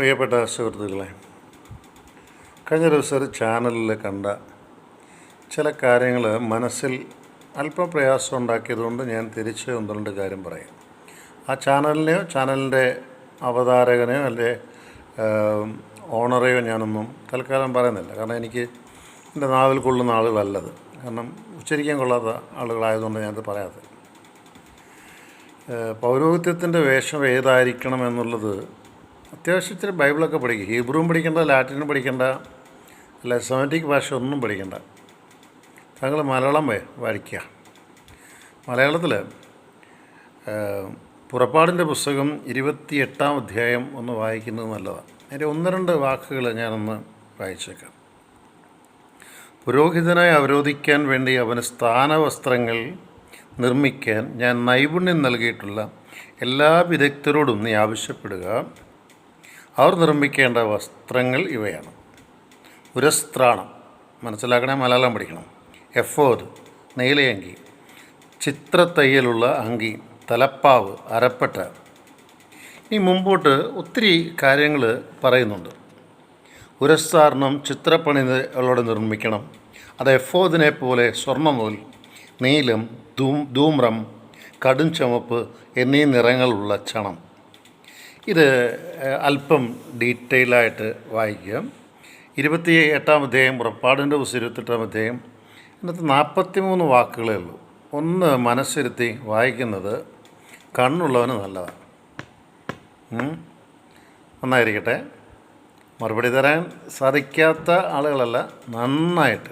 പ്രിയപ്പെട്ട സുഹൃത്തുക്കളെ കഴിഞ്ഞ ദിവസം ഒരു ചാനലിൽ കണ്ട ചില കാര്യങ്ങൾ മനസ്സിൽ അല്പം പ്രയാസം ഉണ്ടാക്കിയതുകൊണ്ട് ഞാൻ തിരിച്ച് ഒന്ന് രണ്ട് കാര്യം പറയാം. ആ ചാനലിനെയോ ചാനലിന്റെ അവതാരകനെയോ അല്ലെ ഓണറെയോ ഞാനൊന്നും തൽക്കാലം പറയുന്നില്ല. കാരണം എനിക്ക് എന്റെ നാവിൽ കൊള്ളുന്ന ആളുകളല്ലത്. കാരണം ഉച്ചരിക്കാൻ കൊള്ളാത്ത ആളുകളായതുകൊണ്ട് ഞാനത് പറയാത്തത്. പൗരോഹിത്യത്തിന്റെ വേഷം ഏതായിരിക്കണം എന്നുള്ളത് അത്യാവശ്യം ഇച്ചിരി ബൈബിളൊക്കെ പഠിക്കും. ഹീബ്രുവും പഠിക്കേണ്ട ലാറ്റിനും പഠിക്കേണ്ട അല്ല സെമറ്റിക് ഭാഷ ഒന്നും പഠിക്കേണ്ട. താങ്കൾ മലയാളം വായിക്കുക. മലയാളത്തിൽ പുറപ്പാടിന്റെ പുസ്തകം ഇരുപത്തി എട്ടാം അധ്യായം ഒന്ന് വായിക്കുന്നത് നല്ലതാണ് അതിന്റെ ഒന്ന് രണ്ട് വാക്കുകൾ ഞാനൊന്ന് വായിച്ചേക്കാം. പുരോഹിതനായി അവരോധിക്കാൻ വേണ്ടി അവന് സ്ഥാനവസ്ത്രങ്ങൾ നിർമ്മിക്കാൻ ഞാൻ നൈപുണ്യം നൽകിയിട്ടുള്ള എല്ലാ വിദഗ്ധരോടും നീ ആവശ്യപ്പെടുക. അവർ നിർമ്മിക്കേണ്ട വസ്ത്രങ്ങൾ ഇവയാണ്. ഉരസ്ത്രാണം മനസ്സിലാക്കണേ മലയാളം പഠിക്കണം. എഫോദ് നീലയങ്കി ചിത്രത്തയ്യലുള്ള അങ്കി തലപ്പാവ് അരപ്പട്ട. ഈ മുമ്പോട്ട് ഒത്തിരി കാര്യങ്ങൾ പറയുന്നുണ്ട്. ഉരസ്താരണം ചിത്രപ്പണികളോടെ നിർമ്മിക്കണം. അത് എഫോദിനെ പോലെ സ്വർണനൂൽ നീലം ധൂമ്രം കടും ചുമപ്പ് എന്നീ നിറങ്ങളുള്ള ചണം. ഇത് അല്പം ഡീറ്റെയിലായിട്ട് വായിക്കുക ഇരുപത്തി എട്ടാം അധ്യായം പുറപ്പാടിന്റെ ദിവസം ഇരുപത്തെട്ടാം അധ്യായം. ഇന്നത്തെ നാൽപ്പത്തി മൂന്ന് വാക്കുകളേ ഉള്ളൂ. ഒന്ന് മനസ്സിരുത്തി വായിക്കുന്നത് കണ്ണുള്ളവന് നല്ലതാണ്. നന്നായിരിക്കട്ടെ. മറുപടി തരാൻ സാധിക്കാത്ത ആളുകളല്ല നന്നായിട്ട്.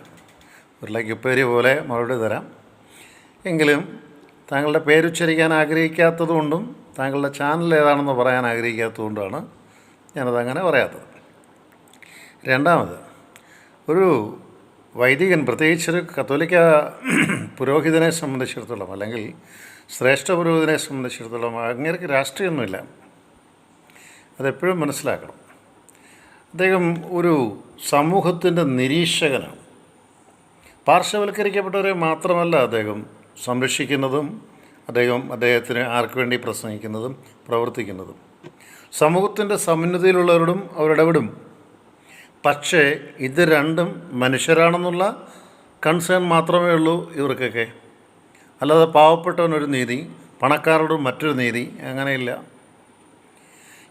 ഉരുളക്കുപ്പേരി പോലെ മറുപടി തരാം. എങ്കിലും താങ്കളുടെ പേരുച്ചരിക്കാൻ ആഗ്രഹിക്കാത്തതുകൊണ്ടും താങ്കളുടെ ചാനൽ ഏതാണെന്ന് പറയാൻ ആഗ്രഹിക്കാത്തതുകൊണ്ടാണ് ഞാനത് അങ്ങനെ പറയാത്തത്. രണ്ടാമത് ഒരു വൈദികൻ പ്രത്യേകിച്ച് ഒരു കത്തോലിക്ക പുരോഹിതനെ സംബന്ധിച്ചിടത്തോളം അല്ലെങ്കിൽ ശ്രേഷ്ഠ പുരോഹിതനെ സംബന്ധിച്ചിടത്തോളം അങ്ങേർക്ക് രാഷ്ട്രീയമൊന്നുമില്ല. അതെപ്പോഴും മനസ്സിലാക്കണം. അദ്ദേഹം ഒരു സമൂഹത്തിന്റെ നിരീക്ഷകനാണ്. പാർശ്വവൽക്കരിക്കപ്പെട്ടവരെ മാത്രമല്ല അദ്ദേഹം സംരക്ഷിക്കുന്നതും അദ്ദേഹം അദ്ദേഹത്തിന് ആർക്ക് വേണ്ടി പ്രസംഗിക്കുന്നതും പ്രവർത്തിക്കുന്നതും. സമൂഹത്തിന്റെ സമന്വതയിലുള്ളവരോടും അവരിടപെടും. പക്ഷേ ഇത് രണ്ടും മനുഷ്യരാണെന്നുള്ള കൺസേൺ മാത്രമേ ഉള്ളൂ ഇവർക്കൊക്കെ. അല്ലാതെ പാവപ്പെട്ടവനൊരു നീതി പണക്കാരോടും മറ്റൊരു നീതി അങ്ങനെയില്ല.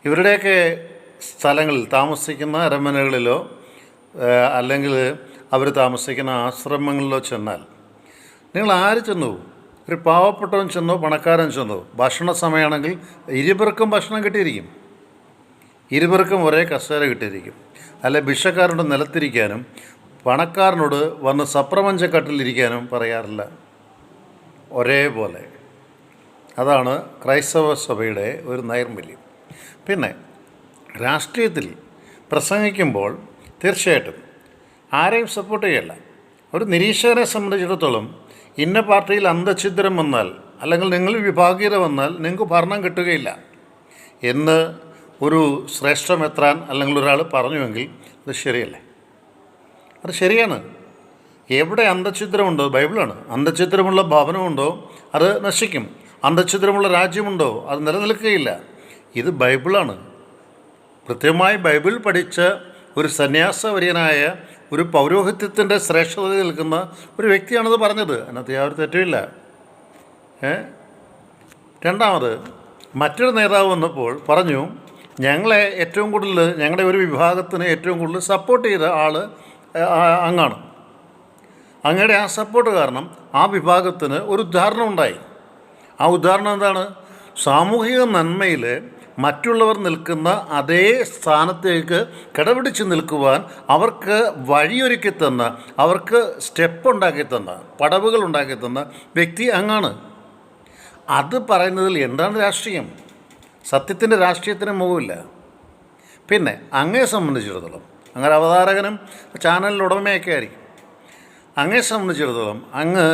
ഇവരുടെയൊക്കെ സ്ഥലങ്ങളിൽ താമസിക്കുന്ന അരമനകളിലോ അല്ലെങ്കിൽ അവർ താമസിക്കുന്ന ആശ്രമങ്ങളിലോ ചെന്നാൽ നിങ്ങൾ ആര് ചെന്നു ഒരു പാവപ്പെട്ടവൻ ചെന്നോ പണക്കാരൻ ചെന്നോ. ഭക്ഷണ സമയമാണെങ്കിൽ ഇരുപേർക്കും ഭക്ഷണം കിട്ടിയിരിക്കും. ഇരുപേർക്കും ഒരേ കസേര കിട്ടിയിരിക്കും. അല്ല ഭിക്ഷക്കാരനോട് നിലത്തിരിക്കാനും പണക്കാരനോട് വന്ന് സപ്രപഞ്ചക്കട്ടിലിരിക്കാനും പറയാറില്ല. ഒരേപോലെ. അതാണ് ക്രൈസ്തവ സഭയുടെ ഒരു നൈർമല്യം. പിന്നെ രാഷ്ട്രീയത്തിൽ പ്രസംഗിക്കുമ്പോൾ തീർച്ചയായിട്ടും ആരെയും സപ്പോർട്ട് ചെയ്യല്ല. ഒരു നിരീക്ഷകനെ സംബന്ധിച്ചിടത്തോളം ഇന്ന പാർട്ടിയിൽ അന്തഛിദ്രം വന്നാൽ അല്ലെങ്കിൽ നിങ്ങൾ വിഭാഗീയത വന്നാൽ നിങ്ങൾക്ക് ഭരണം കിട്ടുകയില്ല. എന്ന് ഒരു ശ്രേഷ്ഠമെത്രാൻ അല്ലെങ്കിൽ ഒരാൾ പറഞ്ഞുവെങ്കിൽ അത് ശരിയല്ലേ? അത് ശരിയാണ്. എവിടെ അന്തഛിദ്രമുണ്ടോ ബൈബിളാണ്. അന്തഛിദ്രമുള്ള ഭവനമുണ്ടോ? അത് നശിക്കും. അന്തഛിദ്രമുള്ള രാജ്യമുണ്ടോ? അത് നിലനിൽക്കുകയില്ല. ഇത് ബൈബിളാണ്. കൃത്യമായി ബൈബിൾ പഠിച്ച ഒരു സന്യാസവര്യനായ ഒരു പൗരോഹിത്യത്തിന്റെ ശ്രേഷ്ഠത നിൽക്കുന്ന ഒരു വ്യക്തിയാണത് പറഞ്ഞത്. അതിനകത്ത് യാതൊരു തെറ്റുമില്ല. ഏ? രണ്ടാമത് മറ്റൊരു നേതാവ് വന്നപ്പോൾ പറഞ്ഞു ഞങ്ങളെ ഏറ്റവും കൂടുതൽ ഞങ്ങളുടെ ഒരു വിഭാഗത്തിന് ഏറ്റവും കൂടുതൽ സപ്പോർട്ട് ചെയ്ത ആൾ അങ്ങാണ്. അങ്ങയുടെ ആ സപ്പോർട്ട് കാരണം ആ വിഭാഗത്തിന് ഒരു ഉദാഹരണം ഉണ്ടായി ആ ഉദാഹരണം എന്താണ്? സാമൂഹിക നന്മയിൽ മറ്റുള്ളവർ നിൽക്കുന്ന അതേ സ്ഥാനത്തേക്ക് കിടപിടിച്ച് നിൽക്കുവാൻ അവർക്ക് വഴിയൊരുക്കി തന്ന അവർക്ക് സ്റ്റെപ്പ് ഉണ്ടാക്കി തന്ന പടവുകൾ ഉണ്ടാക്കി തന്ന വ്യക്തി അങ്ങാണ്. അത് പറയുന്നതിൽ എന്താണ് രാഷ്ട്രീയം? സത്യത്തിന്റെ രാഷ്ട്രീയത്തിന് മുഖമില്ല പിന്നെ അങ്ങയെ സംബന്ധിച്ചിടത്തോളം അങ്ങനെ അവതാരകനും ചാനലിന്റെ ഉടമയൊക്കെ ആയിരിക്കും. അങ്ങയെ സംബന്ധിച്ചിടത്തോളം അങ്ങ്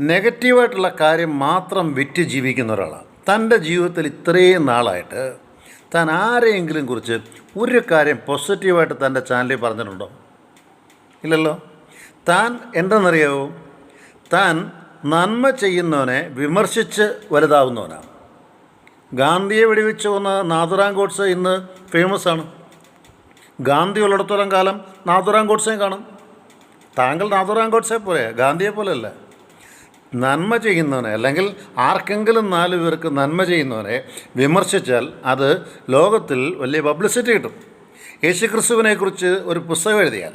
നെഗറ്റീവായിട്ടുള്ള കാര്യം മാത്രം വിറ്റ് ജീവിക്കുന്ന ഒരാളാണ്. തന്റെ ജീവിതത്തിൽ ഇത്രയും നാളായിട്ട് താൻ ആരെയെങ്കിലും കുറിച്ച് ഒരു കാര്യം പോസിറ്റീവായിട്ട് തന്റെ ചാനലിൽ പറഞ്ഞിട്ടുണ്ടോ? ഇല്ലല്ലോ. താൻ എന്തെന്നറിയാവോ? താൻ നന്മ ചെയ്യുന്നവനെ വിമർശിച്ച് വലുതാവുന്നവനാണ്. ഗാന്ധിയെ വെടിവെച്ച് വന്ന നാഥുറാം ഗോഡ്സെ ഇന്ന് ഫേമസ് ആണ്. ഗാന്ധി ഉള്ളിടത്തോളം കാലം നാഥുറാം ഗോഡ്സെയും കാണും. താങ്കൾ നാഥുറാം ഗോഡ്സെ പോലെ ഗാന്ധിയെ പോലെയല്ല. നന്മ ചെയ്യുന്നവനെ അല്ലെങ്കിൽ ആർക്കെങ്കിലും നാല് പേർക്ക് നന്മ ചെയ്യുന്നവനെ വിമർശിച്ചാൽ അത് ലോകത്തിൽ വലിയ പബ്ലിസിറ്റി കിട്ടും. യേശുക്രിസ്തുവിനെക്കുറിച്ച് ഒരു പുസ്തകം എഴുതിയാൽ.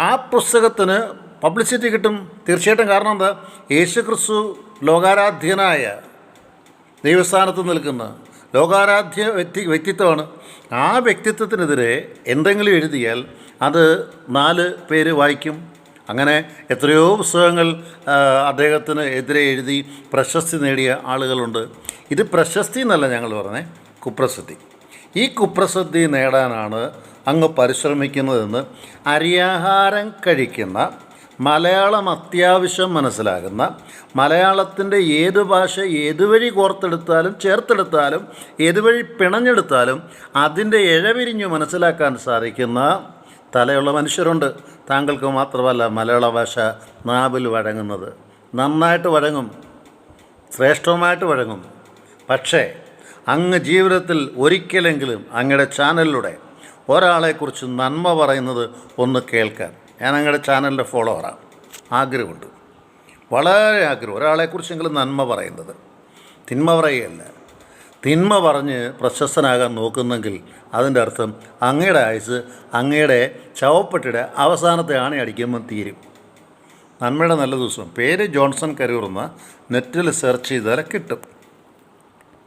ആ പുസ്തകത്തിന് പബ്ലിസിറ്റി കിട്ടും. തീർച്ചയായിട്ടും കാരണം എന്താ? യേശുക്രിസ്തു ലോകാരാധ്യനായ ദൈവസ്ഥാനത്ത് നിൽക്കുന്ന ലോകാരാധ്യ വ്യക്തി വ്യക്തിത്വമാണ്. ആ വ്യക്തിത്വത്തിനെതിരെ എന്തെങ്കിലും എഴുതിയാൽ അത് നാല് പേര് വായിക്കും. അങ്ങനെ എത്രയോ പുസ്തകങ്ങൾ അദ്ദേഹത്തിന് എതിരെ എഴുതി പ്രശസ്തി നേടിയ ആളുകളുണ്ട്. ഇത് പ്രശസ്തി എന്നല്ല ഞങ്ങൾ പറഞ്ഞേ കുപ്രസിദ്ധി. ഈ കുപ്രസിദ്ധി നേടാനാണ് അങ്ങ് പരിശ്രമിക്കുന്നതെന്ന് അരിയാഹാരം കഴിക്കുന്ന മലയാളം അത്യാവശ്യം മനസ്സിലാകുന്ന മലയാളത്തിന്റെ ഏത് ഭാഷ ഏതുവഴി കോർത്തെടുത്താലും ചേർത്തെടുത്താലും ഏതുവഴി പിണഞ്ഞെടുത്താലും അതിന്റെ ഇഴവിരിഞ്ഞു മനസ്സിലാക്കാൻ സാധിക്കുന്ന തലയുള്ള മനുഷ്യരുണ്ട്. താങ്കൾക്ക് മാത്രമല്ല മലയാള ഭാഷ നാവിൽ വഴങ്ങുന്നത്. നന്നായിട്ട് വഴങ്ങും. ശ്രേഷ്ഠവുമായിട്ട് വഴങ്ങും. പക്ഷേ അങ്ങ് ജീവിതത്തിൽ ഒരിക്കലെങ്കിലും അങ്ങയുടെ ചാനലിലൂടെ ഒരാളെക്കുറിച്ച് നന്മ പറയുന്നത് ഒന്ന് കേൾക്കാൻ ഞാൻ അങ്ങയുടെ ചാനലിന്റെ ഫോളോവറാണ്. ആഗ്രഹമുണ്ട്. വളരെ ആഗ്രഹം. ഒരാളെക്കുറിച്ചെങ്കിലും നന്മ പറയുന്നത്. തിന്മ പറയുകയല്ല. തിന്മ പറഞ്ഞ് പ്രശസ്തനാകാൻ നോക്കുന്നെങ്കിൽ അതിന്റെ അർത്ഥം അങ്ങയുടെ ആയുസ് അങ്ങയുടെ ചവപ്പെട്ടിയുടെ അവസാനത്തെ ആണി അടിക്കുമ്പോൾ തീരും. നന്മയുടെ നല്ല ദിവസം. പേര് ജോൺസൺ കരൂർന്ന് നെറ്റിൽ സെർച്ച് ചെയ്താൽ കിട്ടും.